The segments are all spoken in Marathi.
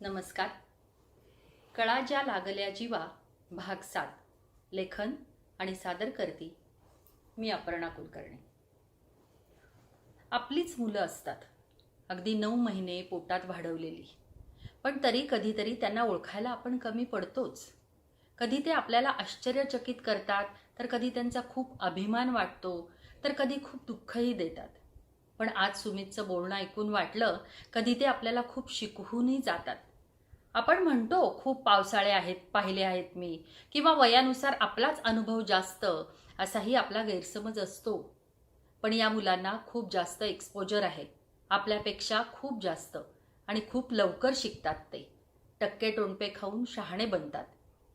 नमस्कार. कळा ज्या लागल्या जीवा भाग सात लेखन आणि सादर करती मी अपर्णा कुलकर्णी. आपलीच मुलं असतात. अगदी नऊ महिने पोटात वाढवलेली. पण तरी कधीतरी त्यांना ओळखायला आपण कमी पडतोच. कधी ते आपल्याला आश्चर्यचकित करतात तर कधी त्यांचा खूप अभिमान वाटतो तर कधी खूप दुःखही देतात. पण आज सुमितचं बोलणं ऐकून वाटलं कधी ते आपल्याला खूप शिकवूनही जातात. आपण म्हणतो खूप पावसाळे आहेत पाहिले आहेत मी किंवा वयानुसार आपलाच अनुभव जास्त असाही आपला गैरसमज असतो. पण या मुलांना खूप जास्त एक्सपोजर आहे आपल्यापेक्षा खूप जास्त आणि खूप लवकर शिकतात ते. टक्के टोणपे खाऊन शहाणे बनतात.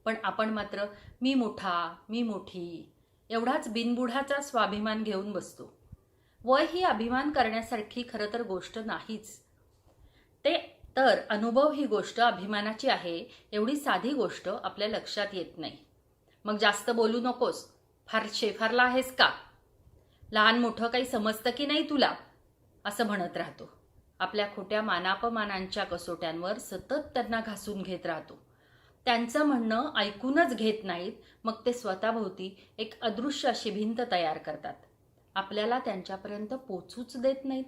पण आपण मात्र मी मोठा मी मोठी एवढाच बिनबुढाचा स्वाभिमान घेऊन बसतो. वय ही अभिमान करण्यासारखी खरं तर गोष्ट नाहीच. ते तर अनुभव ही गोष्ट अभिमानाची आहे एवढी साधी गोष्ट आपल्या लक्षात येत नाही. मग जास्त बोलू नकोस. फार शेफारला आहेस का? लहान मोठं काही समजतं की नाही तुला? असं म्हणत राहतो. आपल्या खोट्या मानापमानांच्या कसोट्यांवर सतत त्यांना घासून घेत राहतो. त्यांचं म्हणणं ऐकूनच घेत नाहीत मग ते स्वतःभोवती एक अदृश्य अशी भिंत तयार करतात. आपल्याला त्यांच्यापर्यंत पोचूच देत नाहीत.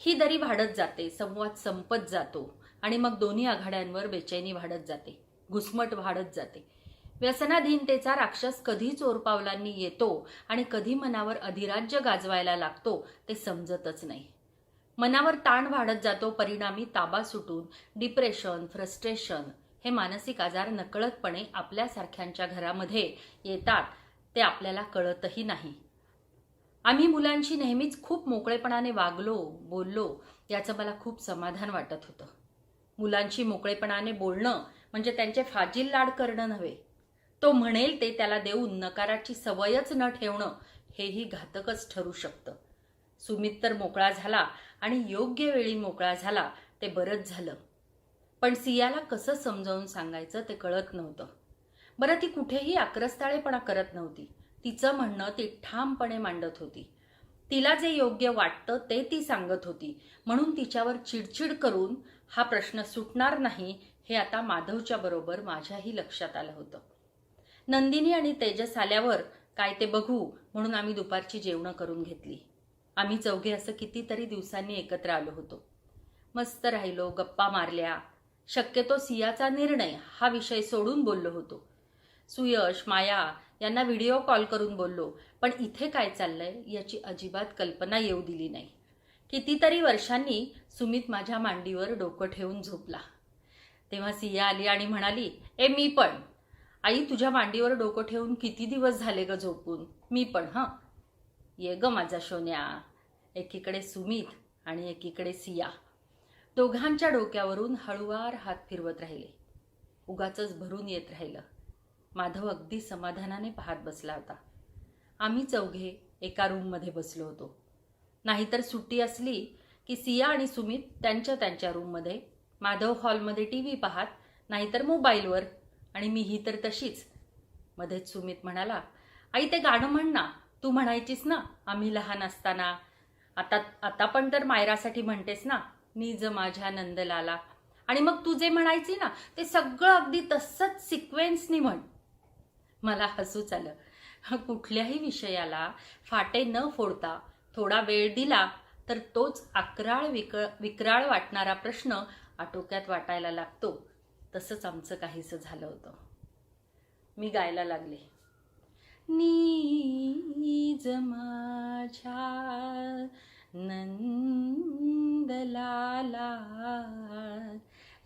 ही दरी वाढत जाते संवाद संपत जातो आणि मग दोन्ही आघाड्यांवर बेचैनी वाढत जाते घुसमट वाढत जाते. व्यसनाधीनतेचा राक्षस कधी चोरपावलांनी येतो आणि कधी मनावर अधिराज्य गाजवायला लागतो ते समजतच नाही. मनावर ताण वाढत जातो परिणामी ताबा सुटून डिप्रेशन फ्रस्ट्रेशन हे मानसिक आजार नकळतपणे आपल्यासारख्यांच्या घरामध्ये येतात ते आपल्याला कळतही नाही. आम्ही मुलांशी नेहमीच खूप मोकळेपणाने वागलो बोललो याचं मला खूप समाधान वाटत होतं. मुलांशी मोकळेपणाने बोलणं म्हणजे त्यांचे फाजील लाड करणं नव्हे. तो म्हणेल ते त्याला देऊन नकाराची सवयच न ठेवणं हेही घातकच ठरू शकतं. सुमित तर मोकळा झाला आणि योग्य वेळी मोकळा झाला ते बरंच झालं. पण सियाला कसं समजावून सांगायचं ते कळत नव्हतं. बरं ती कुठेही आक्रस्ताळेपणा करत नव्हती. तिचं म्हणणं ती ठामपणे मांडत होती. तिला जे योग्य वाटतं ते ती सांगत होती. म्हणून तिच्यावर चिडचिड करून हा प्रश्न सुटणार नाही हे आता माधवच्या बरोबर माझ्याही लक्षात आलं होतं. नंदिनी आणि तेजस आल्यावर काय ते बघू म्हणून आम्ही दुपारची जेवणं करून घेतली. आम्ही चौघे असं कितीतरी दिवसांनी एकत्र आलो होतो. मस्त राहिलो गप्पा मारल्या शक्यतो सियाचा निर्णय हा विषय सोडून बोललो होतो. सुयश माया यांना व्हिडिओ कॉल करून बोललो पण इथे काय चाललंय याची अजिबात कल्पना येऊ दिली नाही. कितीतरी वर्षांनी सुमित माझ्या मांडीवर डोकं ठेवून झोपला. तेव्हा सिया आली आणि म्हणाली ए मी पण. आई तुझ्या मांडीवर डोकं ठेवून किती दिवस झाले ग झोपून? मी पण हं. ये ग माझा शोन्या एकीकडे सुमित आणि एकीकडे सिया. दोघांच्या डोक्यावरून हळुवार हात फिरवत राहिले. उगाच भरून येत राहिलं. माधव अगदी समाधानाने पाहत बसला होता. आम्ही चौघे एका रूममध्ये बसलो होतो. नाहीतर सुट्टी असली की सिया आणि सुमित त्यांच्या त्यांच्या रूममध्ये माधव हॉलमध्ये टी व्ही पाहत नाहीतर मोबाईलवर. आणि मी ही तर तशीच. मध्येच सुमित म्हणाला आई ते गाणं म्हण ना. तू म्हणायचीस ना आम्ही लहान असताना. आता आता पण तर मायरासाठी म्हणतेस ना. निज माझ्या नंदलाला. आणि मग तू जे म्हणायची ना ते सगळं अगदी तसंच सिक्वेन्सनी म्हण. मला हसूच आलं कुठल्याही विषयाला फाटे न फोडता थोडा वेळ दिला तर तोच अकराळ विक विक्राळ वाटणारा प्रश्न आटोक्यात वाटायला लागतो. तसंच आमचं काहीसं झालं होतं. मी गायला लागले. नीज माझ्या नंदलाला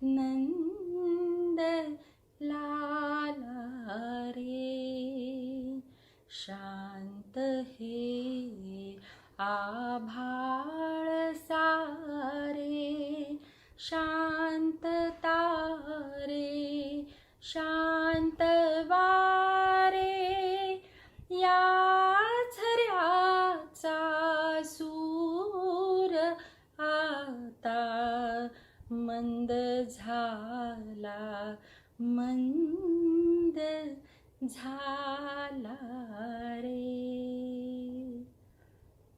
नंदलाला रे शांत हे आभाळ सारे शांतता रे शांत मंद झाला रे.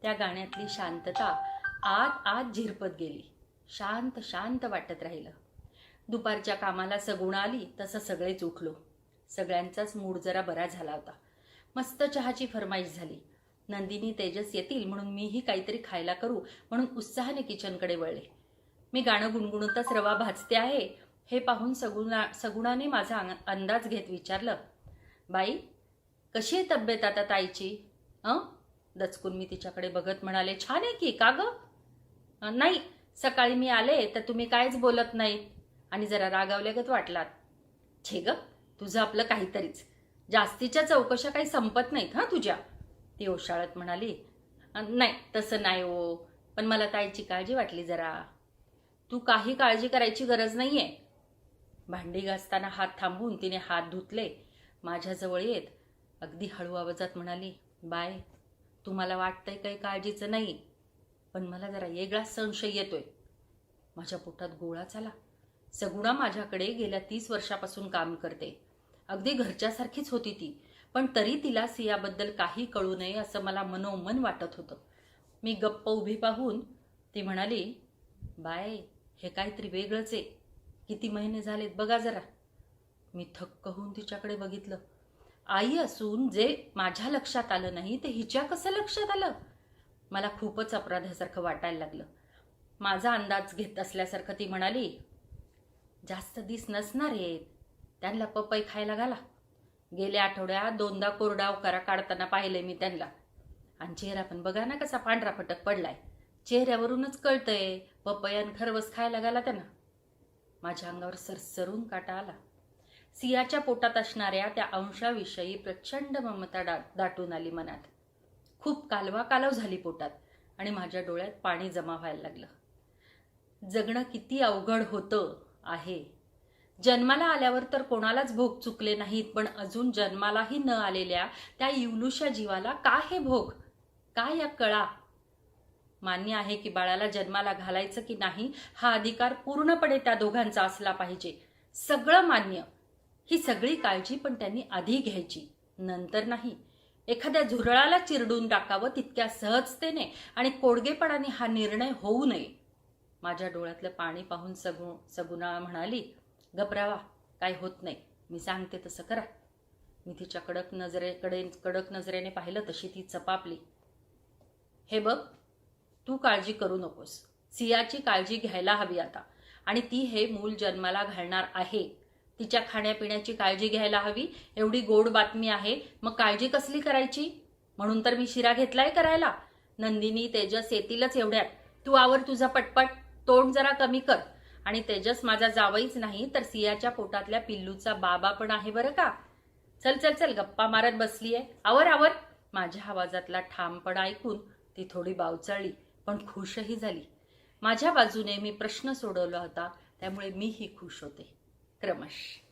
त्या गाण्यातली शांतता आत आत झिरपत गेली. शांत शांत वाटत राहिलं. दुपारच्या कामाला सगुण आली तसं सगळेच उठलो सगळ्यांचाच मूड जरा बरा झाला होता. मस्त चहाची फरमाईश झाली. नंदिनी तेजस येतील म्हणून मीही काहीतरी खायला करू म्हणून उत्साहाने किचनकडे वळले. मी गाणं गुणगुणतच रवा भाजते आहे हे पाहून सगुणा सगुणाने माझा अंग- अंदाज घेत विचारलं बाई कशी आहे तब्येत आता ताईची? अं? दचकून मी तिच्याकडे बघत म्हणाले छान आहे की का ग? नाही सकाळी मी आले तर तुम्ही काहीच बोलत नाहीत. आणि जरा रागावल्यागत वाटलात छे ग तुझं आपलं काहीतरीच. जास्तीच्या चौकशा काही संपत नाहीत हा तुझ्या? ती ओशाळत म्हणाली नाही तसं नाही हो पण मला ताईची काळजी वाटली जरा. तू काही काळजी करायची गरज नाहीये. भांडी घासताना हात थांबवून तिने हात धुतले. माझ्याजवळ येत. अगदी हळू आवाजात म्हणाली बाय तुम्हाला वाटतंय काही काळजीचं नाही पण मला जरा वेगळाच संशय येतोय. माझ्या पोटात गोळाच आला सगुणा माझ्याकडे गेल्या तीस वर्षापासून काम करते. अगदी घरच्यासारखीच होती ती पण तरी तिला सियाबद्दल काही कळू नये असं मला मनोमन वाटत होतं. मी गप्प उभी पाहून ती म्हणाली बाय हे काहीतरी वेगळंच आहे. किती महिने झालेत बघा जरा. मी थक्क होऊन तिच्याकडे बघितलं. आई असून जे माझ्या लक्षात आलं नाही ते हिच्या कसं लक्षात आलं? मला खूपच अपराधासारखं वाटायला लागलं. माझा अंदाज घेत असल्यासारखं ती म्हणाली जास्त दिस नसणार आहेत त्यांना पपई खायला घाला. गेल्या आठवड्यात दोनदा कोरडाव करा काढताना पाहिले मी त्यांना. आणि चेहरा पण बघा ना कसा पांढरा फटक पडलाय. चेहऱ्यावरूनच कळतंय पपयान खरवस खायला घाला त्यांना. माझ्या अंगावर सरसरून काटा आला. सियाच्या पोटात असणाऱ्या त्या अंशाविषयी प्रचंड ममता डा दाटून आली मनात. खूप कालवा कालव झाली पोटात आणि माझ्या डोळ्यात पाणी जमा व्हायला लागलं. जगणं किती अवघड होतं आहे. जन्माला आल्यावर तर कोणालाच भोग चुकले नाहीत पण अजून जन्मालाही न आलेल्या त्या इवलूशा जीवाला का हे भोग? का या कळा? मान्य आहे की बाळाला जन्माला घालायचं की नाही हा अधिकार पूर्णपणे त्या दोघांचा असला पाहिजे. सगळं मान्य. ही सगळी काळजी पण त्यांनी आधी घ्यायची. नंतर नाही. एखाद्या झुरळाला चिरडून टाकावं तितक्या सहजतेने आणि कोडगेपणाने हा निर्णय होऊ नये. माझ्या डोळ्यातलं पाणी पाहून सगु सगुणा म्हणाली घबरावा काय होत नाही. मी सांगते तसं करा. मी तिच्या कडक नजरेकडे कडक नजरेने पाहिलं तशी ती चपापली. हे बघ तू काळजी करू नकोस. सियाची काळजी घ्यायला हवी आता. आणि ती हे मूल जन्माला घालणार आहे. तिच्या खाण्यापिण्याची काळजी घ्यायला हवी. एवढी गोड बातमी आहे. मग काळजी कसली करायची? म्हणून तर मी शिरा घेतलाय करायला. नंदिनी तेजस येतीलच एवढ्यात. तू आवर तुझा पटपट. तोंड जरा कमी कर. आणि तेजस माझा जावईच नाही तर सियाच्या पोटातल्या पिल्लूचा बाबा पण आहे बरं का? चल चल चल गप्पा मारत बसलीये. आवर आवर. माझ्या आवाजातला ठामपणा ऐकून ती थोडी बावचळली. पण खुशही झाली. माझ्या बाजूने मी प्रश्न सोडवला होता त्यामुळे मीही खुश होते. क्रमश.